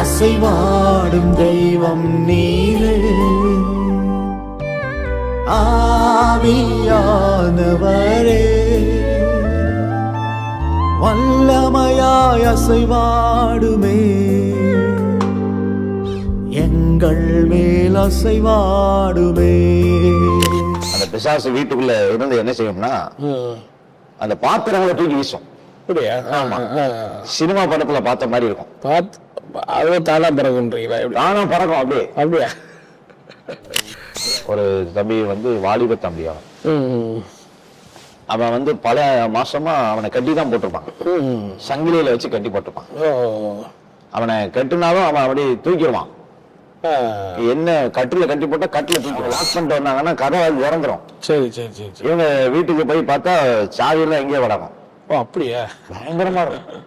அசைவாடும் தெய்வம் நீரே. ஆவியானவரே. வல்லமையாய் அசைவாடுமே. எங்கள் மேல் அசைவாடுமே. அந்த பிசாசு வீட்டுக்குள்ள இருந்து என்ன செய்யும்னா அந்த பாத்திரங்களை தூக்கி வீசும். அப்படியா? ஆமா. சினிமா படத்துல பார்த்த மாதிரி இருக்கும். பார்த்து அது தானா பிறகுன்றீங்களா எப்படி? நானும் பறக்கும் அப்படியே. அப்படியா? ஒரு தம்பி வந்து வாலிப தம்பி அவன். வந்து பல மாசமா அவனை கட்டி தான் போட்டிருப்பான். சங்கிலியில வச்சு கட்டி போட்டிருப்பான். அவனை கட்டுனாலும் அவன் அப்படியே தூக்கிடுவான். என்ன கட்டில கட்டி போட்டா கட்டில தூக்கி லாக் பண்ணிட்டு வந்தாங்கன்னா கதவை இறந்துரும். சரி சரி சரி சரி. இவங்க வீட்டுக்கு போய் பார்த்தா சாவியெல்லாம் எங்கேயோ கிடக்கும். ஓ அப்படியா? பயங்கரமா இருக்கும்.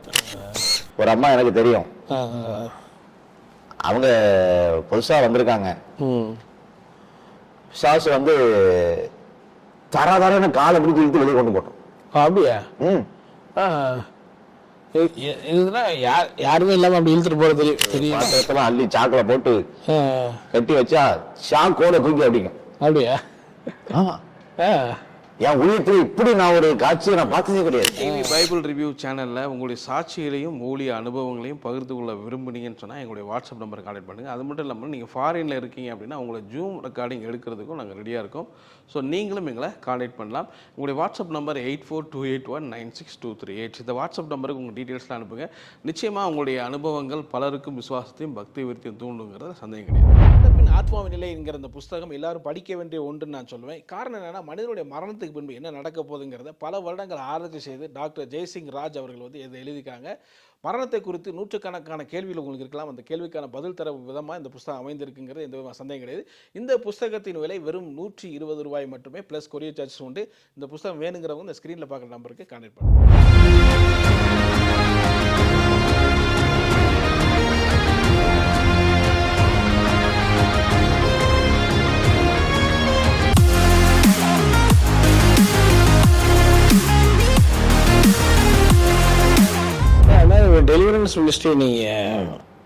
ஒரு அம்மா எனக்கு தெரியும். அவங்க புதுசா வந்திருக்காங்க. ம். சாசு வந்து தர தரன்னு காலை பிடிச்சி இழுத்து வெளியே கொண்டு போட்டோம் அப்படியா? ம். இதுனா யார் யாருமே இல்லாம அப்படி இழுத்துட்டு போறது தெரியும்? பாத்திரத்தெல்லாம் அள்ளி சாக்குல போட்டு கட்டி வச்சா ஷாக்கோட தூக்கி அடிக்கும் அப்படியா? ஆமா. ஆ. என் உயிரத்துல இப்படி நான் ஒரு காட்சியை நான் பார்த்ததே கிடையாது. டிவி பைபிள் ரிவ்யூ சேனலில் உங்களுடைய சாட்சிகளையும் ஊழிய அனுபவங்களையும் பகிர்ந்து கொள்ள விரும்புனீங்கன்னு சொன்னால் எங்களுடைய வாட்ஸ்அப் நம்பர் கான்டெக்ட் பண்ணுங்கள் அது மட்டும் இல்லாமல் நீங்கள் ஃபாரினில் இருக்கீங்க அப்படின்னா உங்களை ஜூம் ரெக்கார்டிங் எடுக்கிறதுக்கும் நாங்கள் ரெடியாக இருக்கோம். ஸோ நீங்களும் எங்களை காண்டாக்ட் பண்ணலாம். உங்களுடைய WhatsApp number eight four two eight one nine six two three eight இந்த வாட்ஸ்அப் நம்பருக்கு உங்கள் டீட்டெயில்ஸ்லாம் அனுப்புங்க. நிச்சயமாக உங்களுடைய அனுபவங்கள் பலருக்கும் விசுவாசத்தையும் பக்தி விருத்தியும் தூண்டுங்கிறத சந்தேகம் கிடையாது. பின் ஆத்மாவின் நிலை என்கிற புஸ்தகம் எல்லாரும் படிக்க வேண்டிய ஒன்றுன்னு நான் சொல்லுவேன். காரணம் என்னென்னா மனிதனுடைய மரணத்துக்கு பின்பு என்ன நடக்க போகுதுங்கிறத பல வருடங்கள் ஆராய்ச்சி செய்து டாக்டர் ஜெய்சிங் ராஜ் அவர்கள் வந்து இதை எழுதியிருக்காங்க. மரணத்தை குறித்து நூற்றுக்கணக்கான கேள்விகள் உங்களுக்கு இருக்கலாம். அந்த கேள்விக்கான பதில் தர விதமாக இந்த புஸ்தகம் அமைந்திருக்குங்கிறது எந்த விதமான சந்தேகம் கிடையாது. இந்த புஸ்தகத்தின் விலை வெறும் நூற்றி இருபது ரூபாய் மட்டுமே ப்ளஸ் கொரியர் சார்ஜஸ் உண்டு. இந்த புஸ்தகம் வேணுங்கிறவங்க இந்த ஸ்க்ரீனில் பார்க்குற நம்பருக்கு கான்டெக்ட் பண்ணுங்கள் அதாவது டெலிவரன்ஸ் மினிஸ்ட்ரி நீங்க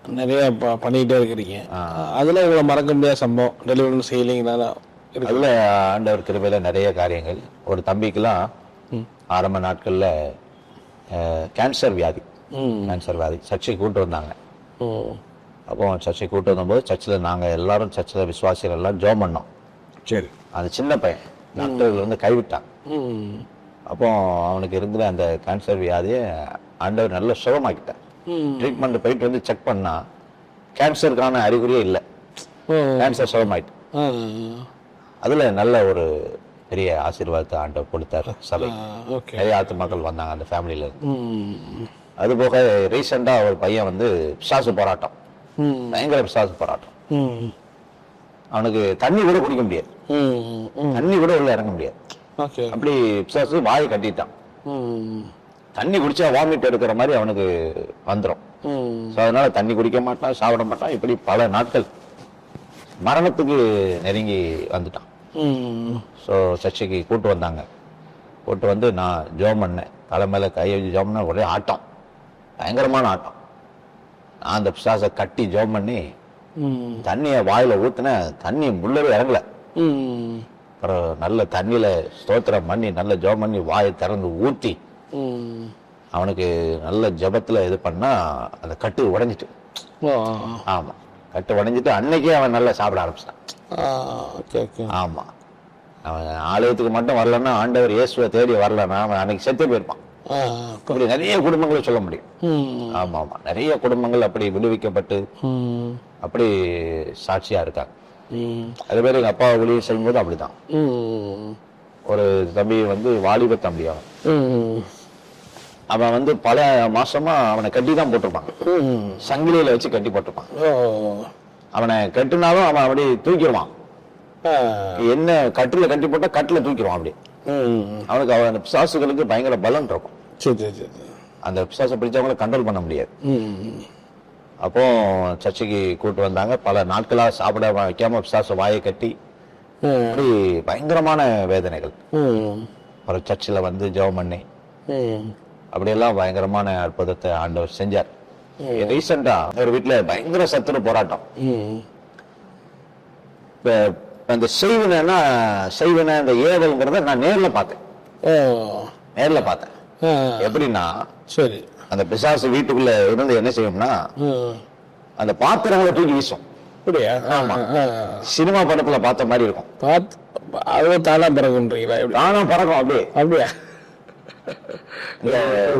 நிறைய ப- பண்ணிக்கிட்டே இருக்கிறீங்க. அதுல உங்களை மறக்க முடியாத சம்பவம் டெலிவரன்ஸ் ஹீலிங்னால அதுல ஆண்டவர் கிருபையில நிறைய காரியங்கள். ஒரு தம்பிக்கெல்லாம் ஆரம்ப நாட்கள்ல கேன்சர் வியாதி. கேன்சர் வியாதி. சர்ச்சை கூட்டு வந்தாங்க. ம். அப்போ சர்ச்சை கூட்டு வந்தபோது சர்ச்சில் நாங்க எல்லாரும் சர்ச்சில் விசுவாசிகள் எல்லாம் ஜோம் பண்ணோம். சரி. அந்த சின்ன பையன் டாக்டர்கள் வந்து கைவிட்டான். ம். அப்போ அவனுக்கு இருந்த அந்த கேன்சர் வியாதியை ஆண்டவர் நல்ல சுகமாக்கிட்டார். ட்ரீட்மெண்ட் போயிட்டு வந்து செக் பண்ணா கேன்சருக்கான அறிகுறியே இல்லை ம். கேன்சர் சுகமாயிட்டு. அதுல நல்ல ஒரு பெரிய ஆசீர்வாதத்தை ஆண்டவர் கொடுத்தார் சபை நிறைய ஆத்துமாக்கள் வந்தாங்க அந்த ஃபேமிலியில இருந்து. அது போக ரீசெண்டா ஒரு பையன் வந்து பிசாசு போராட்டம் ம். பயங்கர பிசாசு போராட்டம் ம். அவனுக்கு தண்ணி கூட குடிக்க முடியாது. தண்ணி கூட உள்ள இறங்க முடியாது அப்படி பிசாசு வாயை கட்டிட்டான். தண்ணி குடிச்சா வாமிட் எடுக்கிற மாதிரி அவனுக்கு வந்துடும். ஸோ அதனால தண்ணி குடிக்க மாட்டான் சாப்பிட மாட்டான் இப்படி பல நாட்கள் மரணத்துக்கு நெருங்கி வந்துட்டான். ஸோ சர்ச்சைக்கு கூட்டு வந்தாங்க கூட்டு வந்து நான் ஜோம் பண்ணேன் தலை மேல கை வச்சு ஜோம் பண்ண ஒரே ஆட்டம் பயங்கரமான ஆட்டம் நான் அந்த பிசாசை கட்டி ஜோம் பண்ணி. தண்ணியை வாயில ஊத்துனேன் தண்ணி முள்ளவே இறங்கல. அப்புறம் நல்ல தண்ணியில ஸ்தோத்திரம் பண்ணி நல்ல ஜோம் பண்ணி வாயை திறந்து ஊத்தி ம். அவனுக்கு நல்ல ஜெபத்துல இது பண்ணா அந்த கட்டு உடைஞ்சிட்டு ஓ. ஆமா கட்டு உடைஞ்சிட்டு அன்னைக்கே அவன் நல்லா சாப்பிட ஆரம்பிச்சிட்டான் ஆ, ஓகே ஓகே ஆமா அவன் ஆலயத்துக்கு மட்டும் வரலன்னா ஆண்டவர் இயேசுவை தேடி வரலன்னா அவன் அன்னைக்கு செத்து போயிருப்பான் ஆ. அப்படி நிறைய குடும்பங்களை சொல்ல முடியும். ஆமா ஆமா நிறைய குடும்பங்கள் அப்படி விடுவிக்கப்பட்டு. அப்படி சாட்சியா இருக்காங்க. அது பேர் எங்க அப்பா ஊழியர் செய்யும்போது அப்படிதான். ஒரு தம்பி வந்து வாலிப தம்பி அவன். அவன் வந்து பல மாசமா அவனை கட்டி தான் போட்டிருப்பான். சங்கிலியில வச்சு கட்டி போட்டிருப்பான். அவனை கட்டுனாலும் அவன் அப்படியே தூக்கிடுவான். என்ன கட்டில கட்டி போட்டா கட்டில தூக்கிடுவான் அப்படி. அவனுக்கு அவன் அந்த பிசாசுகளுக்கு பயங்கர பலம் இருக்கும் அந்த பிசாசை பிடிச்சவங்கள கண்ட்ரோல் பண்ண முடியாது. அப்போ சர்ச்சைக்கு கூட்டு வந்தாங்க பல நாட்களா சாப்பிட வைக்காம பிசாச வாயை கட்டி. அப்படி பயங்கரமான வேதனைகள். ஒரு சர்ச்சில் வந்து ஜெபம் பண்ணி. அப்படியெல்லாம் பயங்கரமான அற்புதத்தை ஆண்டவர் செஞ்சார். ரீசெண்டா ஒரு வீட்டுல பயங்கர சத்துரு போராட்டம். இப்ப அந்த செய்வனா செய்வன இந்த ஏவல்ங்கிறத நான் நேர்ல பார்த்தேன். நேர்ல பார்த்தேன். எப்படின்னா சரி. அந்த பிசாசு வீட்டுக்குள்ள இருந்து என்ன செய்யும்னா அந்த பாத்திரங்களை தூக்கி வீசும். சினிமா படத்துல பார்த்த மாதிரி இருக்கும். பார்த்து அதுவே தானா எப்படி நானும் பறக்கும் அப்படியே. அப்படியா?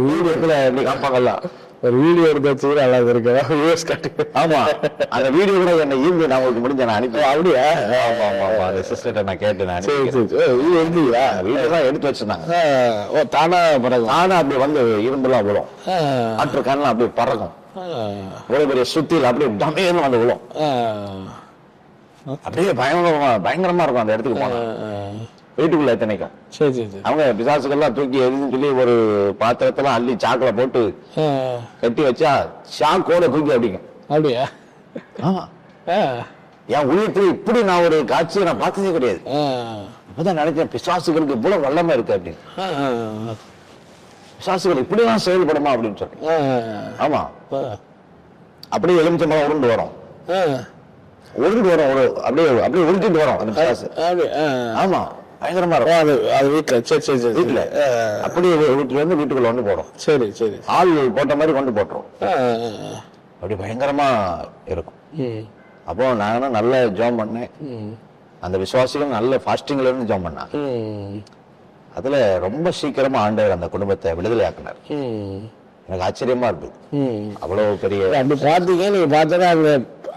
வீடியோக்குள்ள எப்படி காப்பாங்கல்ல ஒரு வீடியோ எடுத்து வச்சு நல்லா இருக்கா யூஎஸ் காட்டு. ஆமா. அந்த வீடியோ கூட என்ன ஈந்து நான் உங்களுக்கு முடிஞ்ச நான் அனுப்பி அப்படியா? ஆமா ஆமா ஆமா. அந்த சிஸ்டர்ட்ட நான் கேட்டு நான் சரி சரி. இது எடுத்தீங்களா வீட்டுல தான் எடுத்து வச்சிருந்தாங்க. ஓ தானா பிறகு? நானும் அப்படி வந்து இரும்புலாம் விழும். ஆற்று கண்ணெல்லாம் அப்படியே பறக்கும். இவ்வளவு பெரிய சுத்தியில் அப்படியே டமேன்னு வந்து விழும். அப்படியே பயங்கரமா பயங்கரமா இருக்கும் அந்த இடத்துக்கு போனா. வீட்டுக்குள்ள எத்தனைக்கும் சரி சரி சரி. அவங்க பிசாசுகள்லாம் தூக்கி எரிஞ்சுன்னு சொல்லி ஒரு பாத்திரத்தெல்லாம் அள்ளி சாக்குல போட்டு கட்டி வச்சா ஷாக்கோட தூக்கி அடிக்கும் அப்படியா? ஆமா என் உள்ளத்துல இப்படி நான் ஒரு காட்சியை நான் பார்த்ததே கிடையாது. அப்பதான் நினைச்சேன் பிசாசுகளுக்கு இவ்வளவு வல்லமை இருக்கு அப்படின்னு. பிசாசுகள் இப்படிலாம் செயல்படுமா அப்படின்னு சொல்லி. ஆமா. அப்படியே எலுமிச்சம்பழம் உருண்டு வரும். உருண்டு வரும் ஒரு அப்படியே அப்படியே உருட்டிட்டு வரும் அந்த பிசாசு. ஆமா. பயங்கரமா இருக்கும். அது அது வீட்டுல சரி சரி சரி வீட்டுல அப்படியே வீட்டுல வந்து வீட்டுக்குள்ள வந்து போடும். சரி சரி ஆள் போட்ட மாதிரி கொண்டு போட்டுரும். அப்படி பயங்கரமா இருக்கும். அப்போ நானும் நல்ல ஜாம் பண்ணேன். அந்த விசுவாசிகள் நல்ல ஃபாஸ்டிங்ல இருந்து ஜாம் பண்ணாங்க. அதுல ரொம்ப சீக்கிரமா ஆண்டவர் அந்த குடும்பத்தை விடுதலை ஆக்கினார் எனக்கு ஆச்சரியமா இருந்தது. அவ்வளவு பெரிய அப்படி பார்த்தீங்க நீங்க பார்த்தா அங்க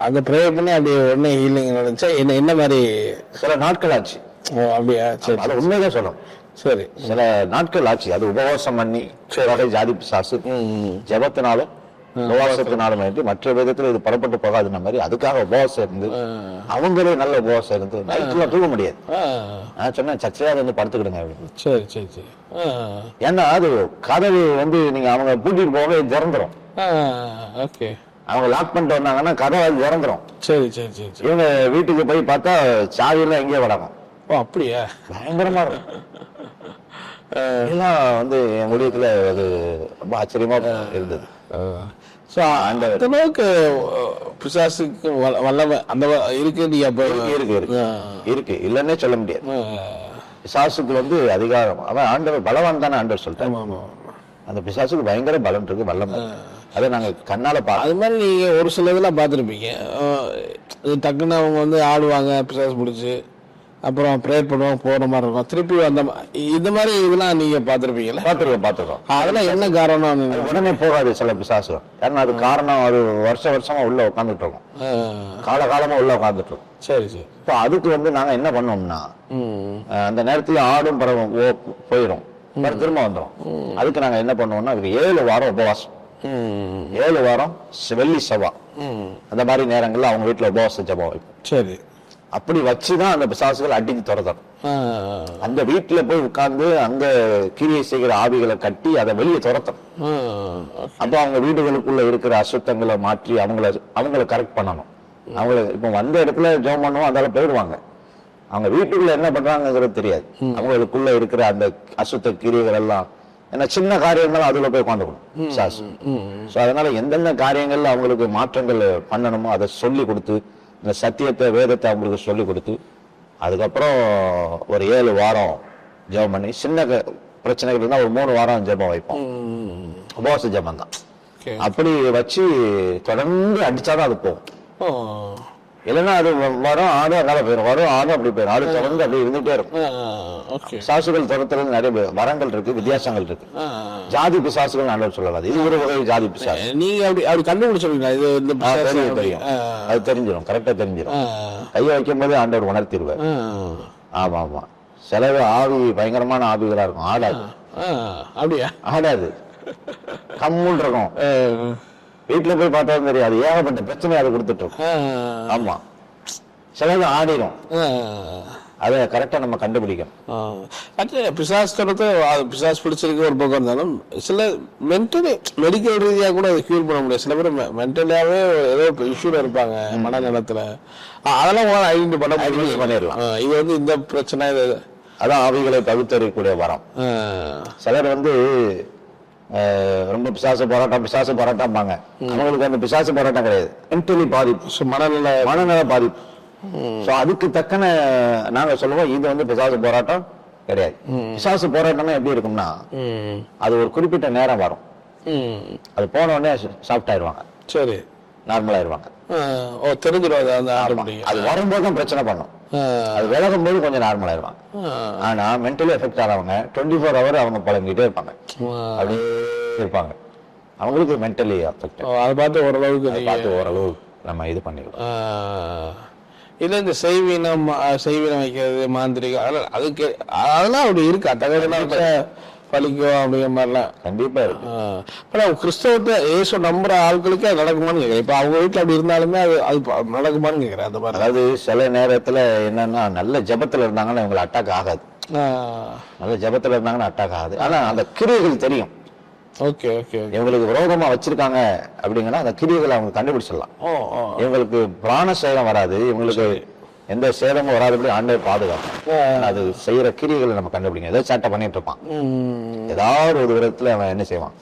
அங்க ப்ரேயர் பண்ணி அப்படியே உடனே ஹீலிங் நடந்துச்சா? என்ன என்ன மாதிரி? சில நாட்கள் ஆச்சு. அப்படியா? சரி அது உண்மைதான் சொல்லணும். சரி. சில நாட்கள் ஆச்சு. அது உபவாசம் பண்ணி வகை ஜாதி பிசாசு ஜெபத்தினாலும் உபவாசத்தினாலும் மற்ற விதத்துல இது புறப்பட்டு போகாதுன்ற மாதிரி. அதுக்காக உபவாசம் இருந்து அவங்களே நல்ல உபவாசம் இருந்து நைட்ல தூங்க முடியாது. நான் சொன்னேன் சர்ச்சையாவது வந்து படுத்துக்கிடுங்க அப்படின்னு. சரி சரி சரி. ஏன்னா அது கதவு வந்து நீங்க அவங்க பூட்டிட்டு போக திறந்துரும். ஓகே. அவங்க லாக் பண்ணிட்டு வந்தாங்கன்னா கதவு அது திறந்துரும். சரி சரி சரி சரி. இவங்க வீட்டுக்கு போய் பார்த்தா சாவியெல்லாம் எங்கேயோ கிடக்கும். ஓ அப்படியா? பயங்கரமா இருக்கும். இதெல்லாம் வந்து என் முடியத்துல அது ரொம்ப ஆச்சரியமா இருந்தது. ஸோ அந்த அளவுக்கு பிசாசுக்கு வல்ல- வல்லமை அந்த இருக்கு அப்போ? இருக்கு இருக்கு இல்லன்னே சொல்ல முடியாது. பிசாசுக்கு வந்து அதிகாரம். அவன் ஆண்டவர் பலவான் தானே ஆண்டவர் சொல்லிட்டான். அந்த பிசாசுக்கு பயங்கர பலம் இருக்கு வல்லமை. அதை நாங்க கண்ணால பார்த்தோம் அது மாதிரி நீங்க ஒரு சில இதெல்லாம் பார்த்துருப்பீங்க டக்குன்னு அவங்க வந்து ஆடுவாங்க பிசாசு பிடிச்சி. அப்புறம் ப்ரேயர் பண்ணுவாங்க போற மாதிரி இருக்கும். திருப்பி அந்த இந்த மாதிரி இதெல்லாம் நீங்க பார்த்துருப்பீங்கல்ல பார்த்துருக்கோம் பார்த்துருக்கோம். அதெல்லாம் என்ன காரணம் உடனே போகாது சில பிசாசு ஏன்னா அது காரணம் அது வருஷ வருஷமா உள்ள உட்காந்துட்டு இருக்கும் ஆ, காலகாலமா உள்ள உட்காந்துட்டு இருக்கும் சரி சரி. இப்போ அதுக்கு வந்து நாங்க என்ன பண்ணோம்னா அந்த நேரத்துல ஆடும் பறவும் போயிடும் திரும்ப வந்துடும் அதுக்கு நாங்க என்ன பண்ணுவோம்னா அதுக்கு ஏழு வாரம் உபவாசம். ஏழு வாரம் வெள்ளி செவ்வாய். ம். அந்த மாதிரி நேரங்கள்ல அவங்க வீட்டுல உபவாச ஜபம் வைப்போம். சரி. அப்படி வச்சுதான் அந்த பிசாசுகள் அடித்து துரத்தணும். அந்த வீட்டுல போய் உட்கார்ந்து அங்க கிரியை செய்கிற ஆவிகளை கட்டி அதை வெளியே துரத்தணும். அப்போ அவங்க வீடுகளுக்குள்ள இருக்கிற அசுத்தங்களை மாற்றி அவங்கள அவங்கள கரெக்ட் பண்ணணும். அவங்கள இப்போ வந்த இடத்துல ஜெபம் பண்ணுவோம் அதால போயிடுவாங்க. அவங்க வீட்டுக்குள்ள என்ன பண்றாங்கிறது தெரியாது. அவங்களுக்குள்ள இருக்கிற அந்த அசுத்த கிரியைகள் எல்லாம் ஏன்னா சின்ன காரியங்களும் அதுல போய் உட்காந்துக்கணும் ஸோ அதனால எந்தெந்த காரியங்கள்ல அவங்களுக்கு மாற்றங்கள் பண்ணணுமோ அதை சொல்லி கொடுத்து இந்த சத்தியத்தை வேதத்தை அவங்களுக்கு சொல்லி கொடுத்து அதுக்கப்புறம் ஒரு ஏழு வாரம் ஜெபம் பண்ணி சின்ன பிரச்சனைகள் இருந்தால் ஒரு மூணு வாரம் ஜெபம் வைப்போம். உபவாச ஜெபம் தான் அப்படி வச்சு தொடர்ந்து அடிச்சாதான் அது போகும். இல்லைன்னா அது வ- வரும் ஆடும் அதனால போயிடும் வரும் ஆடும் அப்படி போயிடும் ஆடு தொடர்ந்து அப்படி இருந்துட்டே இருக்கும். பிசாசுகள் துரத்துறது நிறைய வே- வரங்கள் இருக்கு வித்தியாசங்கள் இருக்கு. ஜாதி பிசாசுகள் நல்ல சொல்லலாம் இது ஒரு வகை ஜாதி பிசாசு. நீங்க அப்படி அப்படி கண்டுபிடிச்சிருக்கீங்களா இது இந்த தெரியும் தெரியும். அது தெரிஞ்சிடும் கரெக்டா தெரிஞ்சிடும் கையை வைக்கும் போது ஆண்டவர் உணர்த்திடுவார். ஆமா ஆமா. சிலது ஆவி பயங்கரமான ஆவிகளா இருக்கும். ஆடாது. அப்படியா? ஆடாது. கம்முன்னு இருக்கும். வீட்டுல போய் பார்த்தா தெரியாது ஏகப்பட்ட பிரச்சனை அது கொடுத்துட்டு இருக்கும் ஆமா. சிலது ஆடிடும். அதை கரெக்டா நம்ம கண்டுபிடிக்கணும். ஆ. அது பிசாஸ் அது பிடிச்சிருக்கு ஒரு பக்கம் இருந்தாலும் சில மென்டலி மெடிக்கல் ரீதியா கூட அதை கியூர் பண்ண முடியாது. சில பேர் மென்டலியாவே ஏதோ இஷ்யூல இருப்பாங்க மனநலத்துல. அதெல்லாம் உங்களால ஐடென்டி பண்ண முடியும்? பண்ணிடலாம். இது வந்து இந்த பிரச்சனை இது. அதான் ஆவிகளை பகுத்தறியக்கூடிய வரம். சிலர் வந்து ரொம்ப பிசாசு போராட்டம் பிசாசு போராட்டம்பாங்க. அவங்களுக்கு அந்த பிசாசு போராட்டம் கிடையாது. மென்டலி பாதிப்பு. மனநல மனநல பாதிப்பு. சோ அதுக்கு தக்கன நாங்க சொல்லுவோம் இது வந்து பிசாசு போராட்டம் கிடையாது. பிசாசு போராட்டம்னா எப்படி இருக்கும்னா அது ஒரு குறிப்பிட்ட நேரம் வரும். அது போன உடனே சாஃப்ட் ஆயிடுவாங்க சரி. நார்மல் ஆயிடுவாங்க தெரிஞ்சிடும் அது வரும்போது தான் பிரச்சனை பண்ணும். அது விலகும் போது கொஞ்சம் நார்மல் ஆயிடுவாங்க. ஆனா மென்டலி எஃபெக்ட் ஆனவங்க டுவெண்ட்டி ஃபோர் ஹவர் அவங்க புலம்பிக்கிட்டே இருப்பாங்க. அப்படியே இருப்பாங்க. அவங்களுக்கு மென்டலி அஃபெக்ட் அதை பார்த்து ஓரளவுக்கு பார்த்து ஓரளவு நம்ம இது பண்ணிடுவோம். ஆ, இல்ல இந்த செய்வீனம் செய்வீனம் வைக்கிறது மாந்திரிகம் அதெல்லாம் அதுக்கு அதெல்லாம் அப்படி இருக்கா? தகவலாம் பழிக்கும் அப்படிங்கிற மாதிரிலாம் கண்டிப்பா இருக்கு. ஆ. ஆனா கிறிஸ்தவத்தை ஏசு நம்புற ஆட்களுக்கு அது நடக்குமான்னு கேக்குறேன். இப்ப அவங்க வீட்டுல அப்படி இருந்தாலுமே அது அது நடக்குமான்னு கேக்குறேன் அந்த மாதிரி. அதாவது சில நேரத்துல என்னன்னா நல்ல ஜெபத்துல இருந்தாங்கன்னா இவங்களை அட்டாக் ஆகாது. நல்ல ஜெபத்துல இருந்தாங்கன்னா அட்டாக் ஆகாது. ஆனா அந்த கிரியைகள் தெரியும். ஓகே ஓகே இவங்களுக்கு விரோதமா வச்சிருக்காங்க அப்படிங்கன்னா அந்த கிரியைகளை அவங்க கண்டுபிடிச்சிடலாம். இவங்களுக்கு பிராண சேதம் வராது. இவங்களுக்கு எந்த சேதமும் வராதபடி ஆண்டவர் பாதுகாக்கும். ஆனா அது செய்யற கிரியைகளை நம்ம கண்டுபிடிக்கணும் ஏதோ சேட்டை பண்ணிட்டு இருப்பான். ஏதாவது ஒரு விதத்துல அவன் என்ன செய்வான்?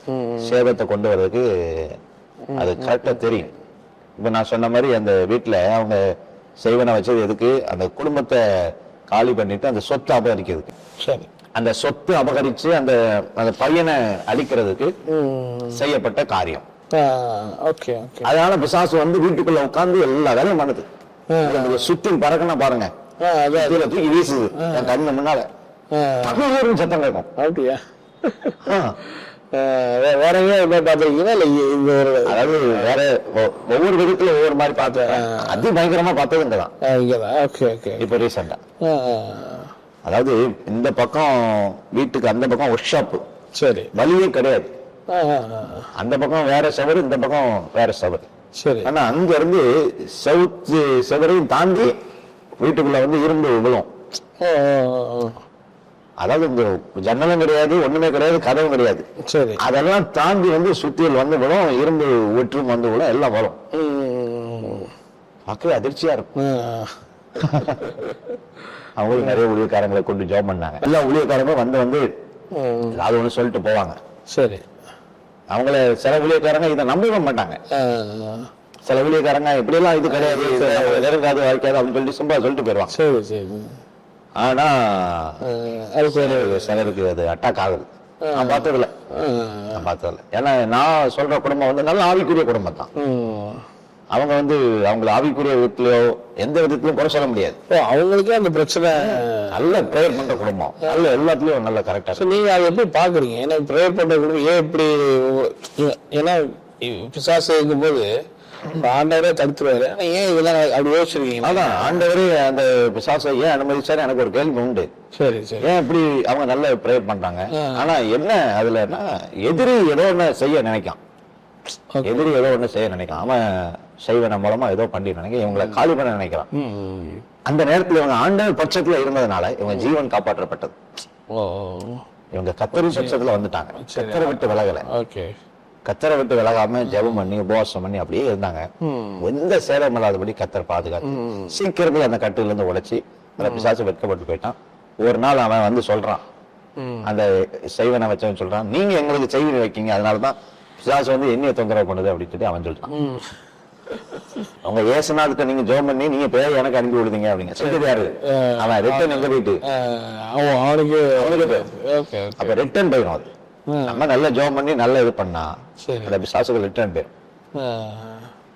சேதத்தை கொண்டு வர்றதுக்கு அது கரெக்டா தெரியும். இப்ப நான் சொன்ன மாதிரி அந்த வீட்டுல அவங்க செய்வனை வச்சது எதுக்கு? அந்த குடும்பத்தை காலி பண்ணிட்டு அந்த சொத்தை அபகரிக்கிறதுக்கு. சரி. அந்த சொத்து அபகரிச்சு அந்த அந்த பையனை அழிக்கிறதுக்கு செய்யப்பட்ட காரியம். அதனால பிசாசு வந்து வீட்டுக்குள்ள உட்கார்ந்து எல்லா வேலையும் பண்ணுது. சுத்தி பறக்கணும் பாருங்க. தூக்கி வீசுது. என் கண்ணு முன்னால. சத்தம் கேட்கும். அப்படியா? வேற எங்கேயும் பார்த்துருக்கீங்களா? இல்ல இந்த ஒரு அதாவது வேற ஒவ்வொரு விதத்துல ஒவ்வொரு மாதிரி பார்த்தேன் அதி பயங்கரமா பார்த்தது ஆ, இங்கதான். Okay okay. இப்ப ரீசெண்டா. ஆ, ஆ, அதாவது இந்த பக்கம் வீட்டுக்கு அந்த பக்கம் ஒர்க் ஷாப் சரி. வழியே கிடையாது. அந்த பக்கம் வேற செவரு இந்த பக்கம் வேற செவரு. சரி. ஆனா அங்க இருந்து செவுத்து செவரையும் தாண்டி வீட்டுக்குள்ள வந்து இரும்பு விழும். அதாவது இந்த ஜன்னலும் கிடையாது ஒண்ணுமே கிடையாது கதவும் கிடையாது. சரி. அதெல்லாம் தாண்டி வந்து சுத்தியல் வந்து விழும் இரும்பு வெற்றும் வந்து விழும் எல்லாம் வரும். மக்கள் அதிர்ச்சியா இருக்கும். அவங்களும் நிறைய ஊழியக்காரங்களை கொண்டு ஜாப் பண்ணாங்க. எல்லா ஊழியக்காரங்களும் வந்து வந்து ஏதாவது ஒண்ணு சொல்லிட்டு போவாங்க. சரி. அவங்கள சில ஊழியக்காரங்க இதை நம்பவே மாட்டாங்க. சில ஊழியக்காரங்க இப்படியெல்லாம் இது கிடையாது நெருங்காது வாய்க்காது அப்படின்னு சொல்லிட்டு சும்மா சொல்லிட்டு போயிடுவாங்க. சரி சரி. ஆனா ஆ, அது சரி. சிலருக்கு அது அட்டாக் ஆகுது. நான் பார்த்ததில்ல. நான் பார்த்ததில்ல. ஏன்னா நான் சொல்ற குடும்பம் வந்து நல்ல ஆவிக்குரிய குடும்பம் தான். அவங்க வந்து அவங்கள ஆவிக்குரிய விதத்திலயோ எந்த விதத்திலும் குறை சொல்ல முடியாது. அவங்களுக்கே அந்த பிரச்சனை. நல்ல ப்ரேயர் பண்ற குடும்பம். நல்ல எல்லாத்துலயும் நல்ல கரெக்டா நீங்க அதை எப்படி பாக்குறீங்க ஏன்னா ப்ரேயர் பண்ற குடும்பம் ஏன் இப்படி ஏன்னா பிசாசு இருக்கும்போது ஆண்டவரே தடுத்துருவாரு. ஏன் இதெல்லாம் அப்படி யோசிச்சிருக்கீங்களா அதான் ஆண்டவரே அந்த பிசாசை ஏன் அனுமதிச்சாரு? எனக்கு ஒரு கேள்வி உண்டு. சரி சரி. ஏன் இப்படி அவங்க நல்ல ப்ரேயர் பண்றாங்க? ஆனா என்ன அதுலன்னா எதிரி ஏதோ ஒண்ணு செய்ய நினைக்கான் எதிரி ஏதோ ஒண்ணு செய்ய நினைக்கான் அவன் செய்வன மூலமா ஏதோ பண்ணி நினைக்க இவங்களை காலி பண்ண நினைக்கிறான். அந்த நேரத்துல இவங்க ஆண்டவர் பட்சத்துல இருந்ததுனால இவங்க ஜீவன் காப்பாற்றப்பட்டது. இவங்க கத்தரின் பட்சத்துல வந்துட்டாங்க. கத்தரை விட்டு விலகல. கத்தரை விட்டு விலகாம ஜெபம் பண்ணி உபவாசம் பண்ணி அப்படியே இருந்தாங்க. எந்த சேதம் இல்லாதபடி கத்தர் பாதுகாத்து சீக்கிரத்துல அந்த கட்டுல இருந்து உடைச்சி அந்த பிசாசு வெட்கப்பட்டு போயிட்டான். ஒரு நாள் அவன் வந்து சொல்றான். அந்த செய்வனை வச்சவன் சொல்றான் நீங்க எங்களுக்கு செய்வனை வைக்கீங்க. அதனாலதான் பிசாசு வந்து என்னைய தொந்தரவு பண்ணுது அப்படின்னு சொல்லி அவன் சொல்றான். அவங்க ஏசுநாளுக்கு நீங்க ஜெபம் பண்ணி நீங்க பேர் எனக்கு அனுப்பி விடுதீங்க அப்படிங்க செஞ்சது யாரு? அவன் ரிட்டர்ன் எங்க அவன் அவனுக்கு அவனுக்கு அப்ப ரிட்டர்ன் போயிடும் அது. நம்ம நல்ல ஜெபம் பண்ணி நல்ல இது பண்ணா சரி. அந்த பிசாசுகள் ரிட்டர்ன் போயிடும்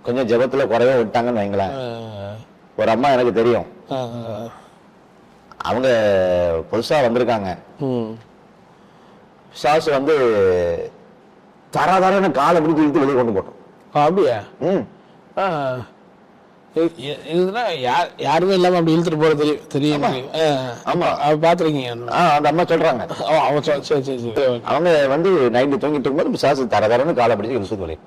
கொஞ்சம் ஜெபத்துல குறைய விட்டாங்கன்னு வைங்களேன். ஒரு அம்மா எனக்கு தெரியும். அவங்க புதுசா வந்திருக்காங்க. பிசாசு வந்து தர தரன்னு காலை பிடிச்சி இழுத்து வெளியே கொண்டு போட்டோம். அப்படியா? ம். இதுனா யார் யாருமே இல்லாம அப்படி இழுத்துட்டு போறது தெரியும் தெரியும். ஆமா. அவ பாத்திருக்கீங்க அந்த அம்மா சொல்றாங்க. அவன் சரி சரி சரி. அவங்க வந்து நைட்டு தூங்கிட்டு இருக்கும்போது பிசாசு தர தரன்னு காலை பிடிச்சி இழுத்து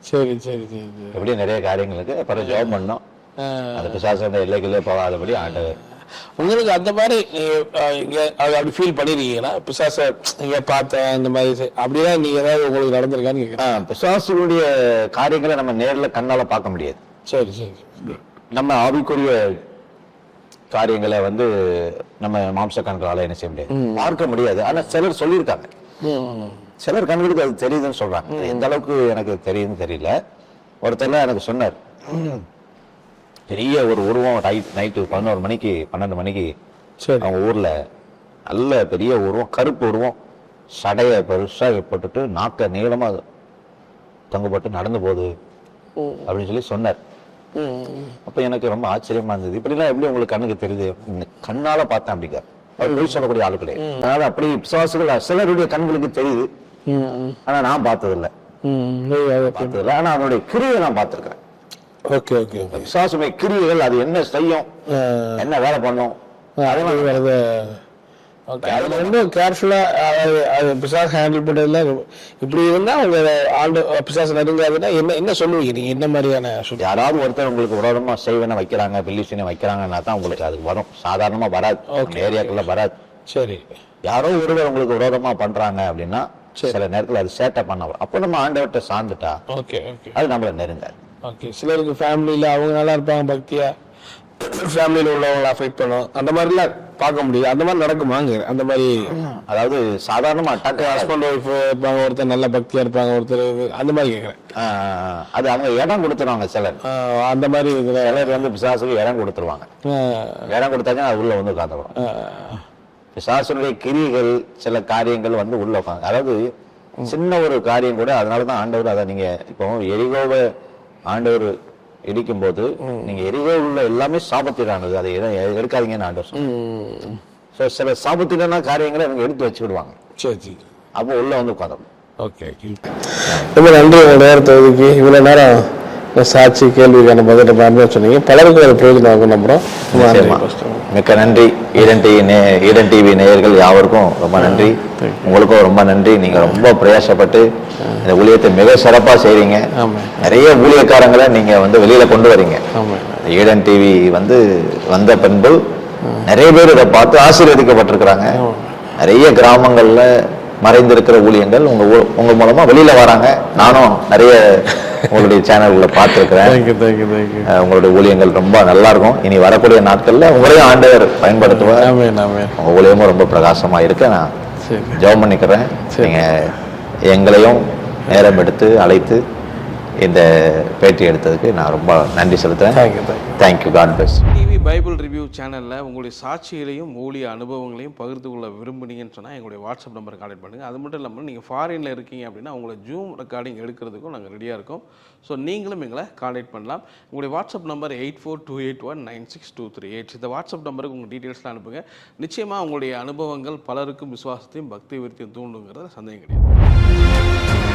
சரி சரி சரி இப்படி நிறைய காரியங்களுக்கு அப்புறம் பண்ணோம். ஆ. அந்த பிசாசு எல்லைக்குள்ளே போகாதபடி ஆண்டவர் உங்களுக்கு அந்த மாதிரி அப்படி ஃபீல் பண்ணிருக்கீங்களா? பிசாச இங்க பார்த்தேன் இந்த மாதிரி அப்படிலாம் நீங்க ஏதாவது உங்களுக்கு நடந்திருக்கான்னு கேக்குறேன். ஆ, பிசாசுடைய காரியங்களை நம்ம நேர்ல கண்ணால பார்க்க முடியாது. சரி சரி நம்ம ஆவிக்குரிய காரியங்களை வந்து நம்ம மாம்ச கண்களால என்ன செய்ய முடியாது. பார்க்க முடியாது. ஆனா சிலர் சொல்லியிருக்காங்க. சிலர் கண்களுக்கு அது தெரியுதுன்னு சொல்றாங்க. எந்த அளவுக்கு எனக்கு தெரியுதுன்னு தெரியல. ஒருத்தர்லாம் எனக்கு சொன்னார். பெரிய ஒரு உருவம் நைட்டு பதினோரு மணிக்கு பன்னெண்டு மணிக்கு. சரி. அவங்க ஊர்ல நல்ல பெரிய உருவம் கருப்பு உருவம் சடைய பெருசா போட்டுட்டு நாக்க நீளமா தொங்கப்பட்டு நடந்து போகுது அப்படின்னு சொல்லி சொன்னார். அப்ப எனக்கு ரொம்ப ஆச்சரியமா இருந்தது. இப்படிலாம் எப்படி உங்களுக்கு கண்ணுக்கு தெரியுது? கண்ணால பார்த்தேன் அப்படிங்க. அவர் சொல்லக்கூடிய ஆளு கிடையாது அதாவது அப்படி பிசாசுகள் சிலருடைய கண்களுக்கு தெரியுது. ஆனா நான் பார்த்ததில்ல. பார்த்ததில்ல. ஆனா அவனுடைய கிரியை நான் பார்த்திருக்கிறேன். Okay okay okay. பிசாசுடைய கிரியைகள் அது என்ன செய்யும்? என்ன வேலை பண்ணும்? அதெல்லாம் வருது ஓகே. அதில் வந்து கேர்ஃபுல்லாக அது பிசாஸ் ஹேண்டில் பண்ணுறதுல இப்படி இருந்தால் ஆண்டு பிசாஸ் நெருங்காதுன்னா என்ன என்ன சொல்லுவீங்க நீங்கள் என்ன மாதிரியான யாராவது ஒருத்தர் உங்களுக்கு விரோதமா செய்வன வைக்கிறாங்க பில்லிசனை வைக்கிறாங்கன்னா தான் உங்களுக்கு அது வரும். சாதாரணமா வராது. ஏரியாக்குள்ள வராது. சரி. யாரோ ஒருவர் உங்களுக்கு விரோதமா பண்றாங்க அப்படின்னா சில நேரத்துல அது சேட்டை பண்ண அப்போ நம்ம ஆண்டவர்கிட்ட சார்ந்துட்டா ஓகே ஓகே. அது நம்மள நெருங்காது. ஓகே. சிலருக்கு ஃபேமிலியில் அவங்க நல்லா இருப்பாங்க பக்தியா. ஃபேமிலியில் உள்ளவங்களை அஃபெக்ட் பண்ணும். அந்த மாதிரிலாம் பார்க்க முடியுது. அந்த மாதிரி நடக்குமாங்க. அந்த மாதிரி அதாவது சாதாரணமா அட்டாக் ஹஸ்பண்ட் ஒய்ஃப் இருப்பாங்க ஒருத்தர் நல்ல பக்தியா இருப்பாங்க ஒருத்தர் அந்த மாதிரி கேட்குறேன் அது அவங்க இடம் கொடுத்துருவாங்க சிலர். அந்த மாதிரி சிலர் வந்து பிசாசுக்கு இடம் கொடுத்துருவாங்க. இடம் கொடுத்தாங்க அது உள்ள வந்து உட்காந்துரும். பிசாசுடைய கிரிகள் சில காரியங்கள் வந்து உள்ள அதாவது சின்ன ஒரு காரியம் கூட அதனாலதான் ஆண்டவர் அதை நீங்க இப்போ எரிகோவை ஆண்டவர் இடிக்கும் போது நீங்க எரிகோவில் உள்ள எல்லாமே சாபத்திடானது அதை எடுக்காதீங்கன்னு ஆண்டவர். So, சில சாபத்திடான காரியங்களை இவங்க எடுத்து வச்சுக்கிடுவாங்க. சரி அப்போ உள்ள வந்து உட்காந்துரும் ஓகே ரொம்ப நன்றி உங்க நேரத்தை ஒதுக்கி. இவ்வளோ நேரம் சாட்சி கேள்விக்கான பதில் பாருங்க சொன்னீங்க. பலருக்கும் ஒரு பிரயோஜனம் ஆகும். பாஸ்டர். மிக்க நன்றி. ஈடன் டிவி நே ஈடன் டிவி நேயர்கள் யாவருக்கும் ரொம்ப நன்றி. உங்களுக்கும் ரொம்ப நன்றி. நீங்க ரொம்ப பிரயாசப்பட்டு இந்த ஊழியத்தை மிக சிறப்பா செய்றீங்க. ஆமாம். நிறைய ஊழியக்காரங்களை நீங்க வந்து வெளியில கொண்டு வரீங்க. ஈடன் டிவி வந்து வந்த பின்பு நிறைய பேர் இதை பார்த்து ஆசீர்வதிக்கப்பட்டிருக்கிறாங்க. நிறைய கிராமங்கள்ல மறைந்திருக்கிற ஊழியங்கள் உங்க உங்க மூலமா வெளியில வராங்க. நானும் நிறைய உங்களுடைய சேனல்களை பார்த்துருக்கிறேன். உங்களுடைய ஊழியங்கள் ரொம்ப நல்லா இருக்கும் இனி வரக்கூடிய நாட்கள்ல உங்களையும் ஆண்டவர் உங்க ஊழியமும் ரொம்ப பிரகாசமா இருக்க. நான் ஜெபம் பண்ணிக்கிறேன். நீங்க எங்களையும் நேரம் எடுத்து அழைத்து இந்த பேட்டி எடுத்ததுக்கு நான் ரொம்ப நன்றி செலுத்துறேன். Thank you thank you thank you God bless TV Bible review சேனலில் உங்களுடைய சாட்சிகளையும் ஊழிய அனுபவங்களையும் பகிர்ந்து கொள்ள விரும்புனீங்கன்னு சொன்னால் எங்களுடைய வாட்ஸ்அப் நம்பர் கான்டெக்ட் பண்ணுங்கள் அது மட்டும் இல்லாமல் நீங்கள் ஃபாரினில் இருக்கீங்க அப்படின்னா உங்களை ஜூம் ரெக்கார்டிங் எடுக்கிறதுக்கும் நாங்கள் ரெடியாக இருக்கோம். ஸோ நீங்களும் எங்களை கான்டெக்ட் பண்ணலாம். உங்களுடைய WhatsApp number eight four two eight one nine six two three eight இந்த வாட்ஸ்அப் நம்பருக்கு உங்கள் டீட்டெயில்ஸ்லாம் அனுப்புங்க. நிச்சயமாக உங்களுடைய அனுபவங்கள் பலருக்கும் விசுவாசத்தையும் பக்தி விருத்தியும் தூண்டுங்கிறத சந்தேகம் கிடையாது.